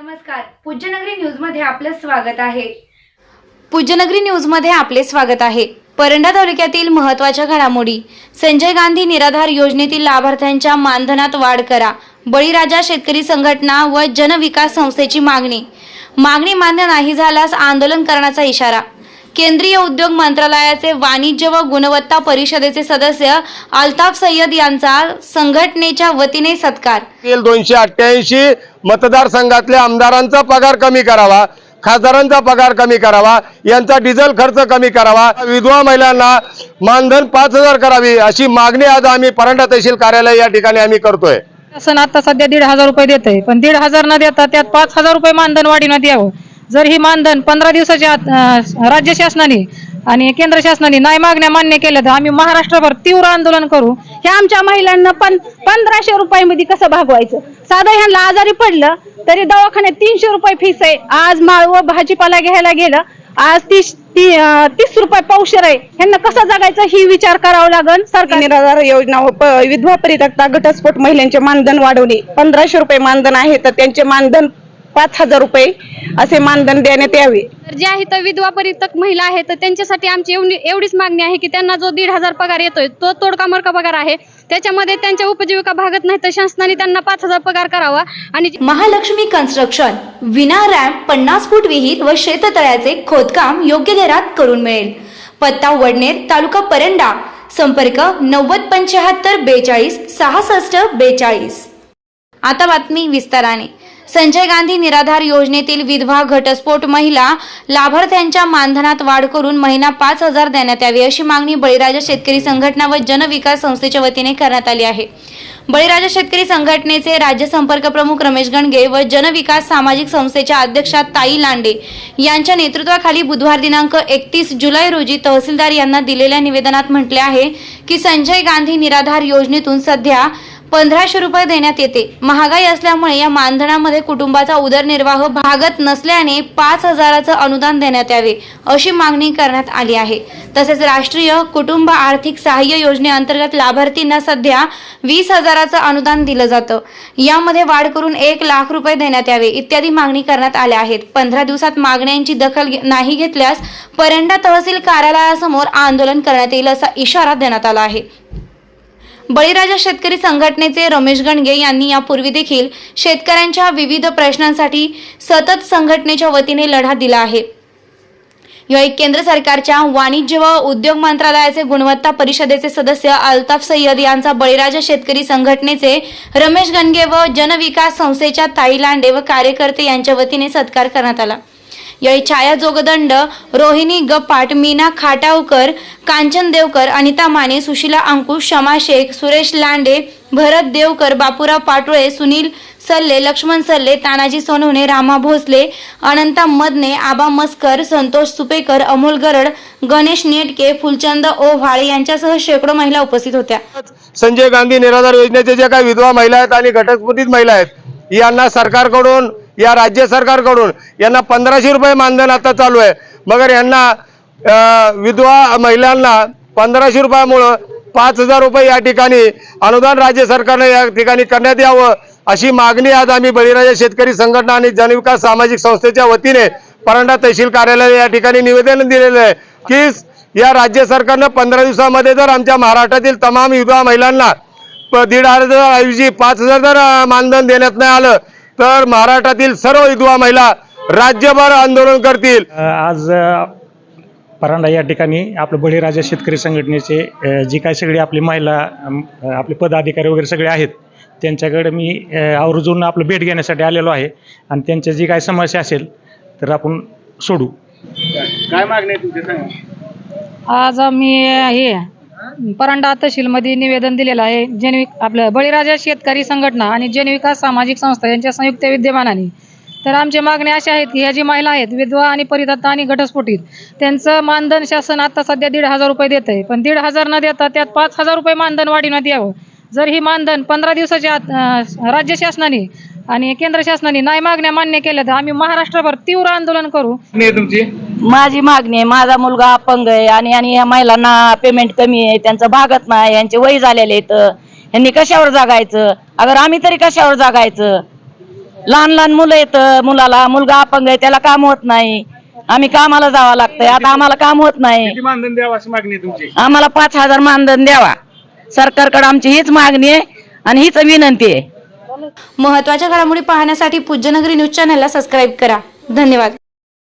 नमस्कार. पूज्यनगरी न्यूजमध्ये आपलं स्वागत आहे. पूज्यनगरी न्यूजमध्ये आपले स्वागत आहे. परंडा तालुक्यातील महत्त्वाच्या घडामोडी. संजय गांधी निराधार योजनेतील लाभार्थ्यांच्या मानधनात वाढ करा. बळीराजा शेतकरी संघटना व जनविकास संस्थेची मागणी. मागणी मान्य नाही झाल्यास आंदोलन करण्याचा इशारा. केंद्रीय उद्योग मंत्रालयाचे वाणिज्य व गुणवत्ता परिषदेचे सदस्य अल्ताफ सय्यद यांचा संघटनेच्या वतीने सत्कार. दोनशे अठ्ठ्याऐंशी मतदारसंघातल्या आमदारांचा पगार कमी करावा खासदारांचा पगार कमी करावा यांचा डिझेल खर्च कमी करावा विधवा महिलांना मानधन पाच हजार करावी अशी मागणी आज आम्ही परांडा तहसील कार्यालय या ठिकाणी आम्ही करतोय. शासन आता सध्या दीड हजार रुपये देत आहे पण दीड हजार न देता त्यात पाच हजार रुपये मानधन वाढीनं द्यावं. जर ही मानधन पंधरा दिवसाच्या आत राज्य शासनाने आणि केंद्र शासनाने नाही मागण्या मान्य केल्या तर आम्ही महाराष्ट्रभर तीव्र आंदोलन करू. ह्या आमच्या महिलांना पण पंधराशे रुपयामध्ये कसं भागवायचं? साधं ह्यांना आजारी पडलं तरी दवाखान्यात तीनशे रुपये फीस आहे. आज माळव भाजीपाला घ्यायला गेलं आज तीस ती तीस रुपये पावशेर आहे. ह्यांना कसं जगायचं? ही विचार करावा लागेल सरकार निराधार योजना व विधवा परित्यक्ता घटस्फोट महिलांचे मानधन वाढवणे. पंधराशे रुपये मानधन आहे तर त्यांचे मानधन पाच हजार रुपये असे मानधन देण्यात यावे. तर ज्या इथं विधवा परित्यक महिला आहेत तर त्यांच्यासाठी आमची एवढी एवढीच मागणी आहे की त्यांना जो दीड हजार पगार येतोय तो तोडका मोडका पगार आहे. त्याच्यामध्ये त्यांच्या उपजीविका भागत नाही तर शासनाने त्यांना पाच हजार पगार करावा आणि जे- महालक्ष्मी कन्स्ट्रक्शन विना रॅम्प पन्नास फूट विहीर व शेततळ्याचे खोदकाम योग्य दरात करून मिळेल. पत्ता वडनेर तालुका परंडा. संपर्क नव्वद पंच्याहत्तर बेचाळीस सहासष्ट बेचाळीस. आता बातमी विस्ताराने. संजय गांधी निराधार योजनेतील विधवा घटस्फोट महिला लाभार्थ्यांच्या मानधनात वाढ करून महिना पाच हजार देण्यात यावी अशी मागणी बळीराजा शेतकरी संघटना व जनविकास संस्थेच्या वतीने करण्यात आली आहे. बळीराजा शेतकरी संघटनेचे राज्य संपर्क प्रमुख रमेश गणगे व जनविकास सामाजिक संस्थेच्या अध्यक्षा ताई लांडे यांच्या नेतृत्वाखाली बुधवार दिनांक एकतीस जुलै रोजी तहसीलदार यांना दिलेल्या निवेदनात म्हटले आहे की संजय गांधी निराधार योजनेतून सध्या पंधराशे रुपये देण्यात येते. महागाई असल्यामुळे या मानधनामध्ये कुटुंबाचा उदरनिर्वाह भागत नसल्याने पाच हजाराचं अनुदान देण्यात यावे अशी मागणी करण्यात आली आहे. तसेच राष्ट्रीय कुटुंब आर्थिक सहाय्य योजनेअंतर्गत लाभार्थींना सध्या वीस हजाराचं अनुदान दिलं जातं. यामध्ये वाढ करून एक लाख रुपये देण्यात यावे इत्यादी मागणी करण्यात आल्या आहेत. पंधरा दिवसात मागण्यांची दखल घे- नाही घेतल्यास परंडा तहसील कार्यालयासमोर आंदोलन करण्यात येईल असा इशारा देण्यात आला आहे. बळीराजा शेतकरी संघटनेचे रमेश गणगे यांनी यापूर्वी देखील शेतकऱ्यांच्या विविध प्रश्नांसाठी सतत संघटनेच्या वतीने लढा दिला आहे. यावेळी केंद्र सरकारच्या वाणिज्य व उद्योग मंत्रालयाचे गुणवत्ता परिषदेचे सदस्य अल्ताफ सय्यद यांचा बळीराजा शेतकरी संघटनेचे रमेश गणगे व जनविकास संस्थेच्या ताई लांडे व कार्यकर्ते यांच्या वतीने सत्कार करण्यात आला. यावेळी छाया जोगदंड रोहिणी गप्पाट मीना खाटावकर कांचन देवकर अनिता माने सुशिला अंकुश शमा शेख सुरेश लांडे भरत देवकर बापूराव पाटोळे सुनील सल्ले लक्ष्मण सल्ले तानाजी सोनवणे रामा भोसले अनंता मदने आबा मस्कर संतोष सुपेकर अमोल गरड गणेश नेटके फुलचंद ओ यांच्यासह शेकडो महिला उपस्थित होत्या. संजय गांधी निराधार योजनेचे जे काही विधवा महिला आहेत आणि घटस्फोटित महिला आहेत यांना सरकारकडून या राज्य सरकारकडून. यांना पंधराशे रुपये मानधन आता चालू आहे. मगर यांना विधवा महिलांना पंधराशे रुपयामुळं पाच हजार रुपये या ठिकाणी अनुदान राज्य सरकारने या ठिकाणी करण्यात यावं अशी मागणी आज आम्ही बळीराजा शेतकरी संघटना आणि जनविकास सामाजिक संस्थेच्या वतीने परांडा तहसील कार्यालय या ठिकाणी निवेदन दिलेलं आहे की या राज्य सरकारनं पंधरा दिवसामध्ये जर आमच्या महाराष्ट्रातील तमाम विधवा महिलांना प- दीड हजार ऐवजी पाच हजार जर मानधन देण्यात नाही आलं तर महाराष्ट्रातील सर्व विधवा महिला राज्यभर आंदोलन करतील. आज परांडा या ठिकाणी आपलं बळीराजा शेतकरी संघटनेचे जी काही सगळी आपली महिला आपले पदाधिकारी वगैरे सगळे आहेत त्यांच्याकडे मी आवर्जून आपलं भेट घेण्यासाठी आलेलो आहे. आणि त्यांच्या जी काही समस्या असेल तर आपण सोडू. आज आम्ही हे परांडा तहसीलमध्ये निवेदन दिलेलं आहे. जनविक आपलं बळीराजा शेतकरी संघटना आणि जनविकास सामाजिक संस्था यांच्या संयुक्त विद्यमानाने. तर आमच्या मागण्या अशा आहेत की ह्या जी महिला आहेत विधवा आणि परिदत्ता आणि घटस्फोटित त्यांचं मानधन शासन आता सध्या दीड हजार रुपये देत आहे. पण दीड हजार न देता त्यात पाच हजार रुपये मानधन वाढीनं यावं जर ही मानधन पंधरा दिवसाच्या आत राज्य शासनाने आणि केंद्र शासनाने नाही मागण्या मान्य केल्या तर आम्ही महाराष्ट्रभर तीव्र आंदोलन करू. माझी मागणी आहे माझा मुलगा अपंग आहे आणि आणि या महिलांना पेमेंट कमी आहे त्यांचं भागत नाही यांचे वय झालेले आहेत. ह्यांनी कशावर जगायचं? अगर आम्ही तरी कशावर जगायचं? लहान लहान मुलं येत मुलाला मुलगा अपंग आहे त्याला काम होत नाही. आम्ही कामाला जावं लागतंय आता आम्हाला काम होत नाही. किती मानधन द्यावं अशी मागणी आहे तुमची? आम्हाला पाच हजार मानधन द्यावा. सरकारकडे आमची हीच मागणी आहे आणि हीच विनंती आहे. महत्त्वाच्या घडामोडी पाहण्यासाठी पूज्यनगरी न्यूज चॅनलला सबस्क्राईब करा. धन्यवाद.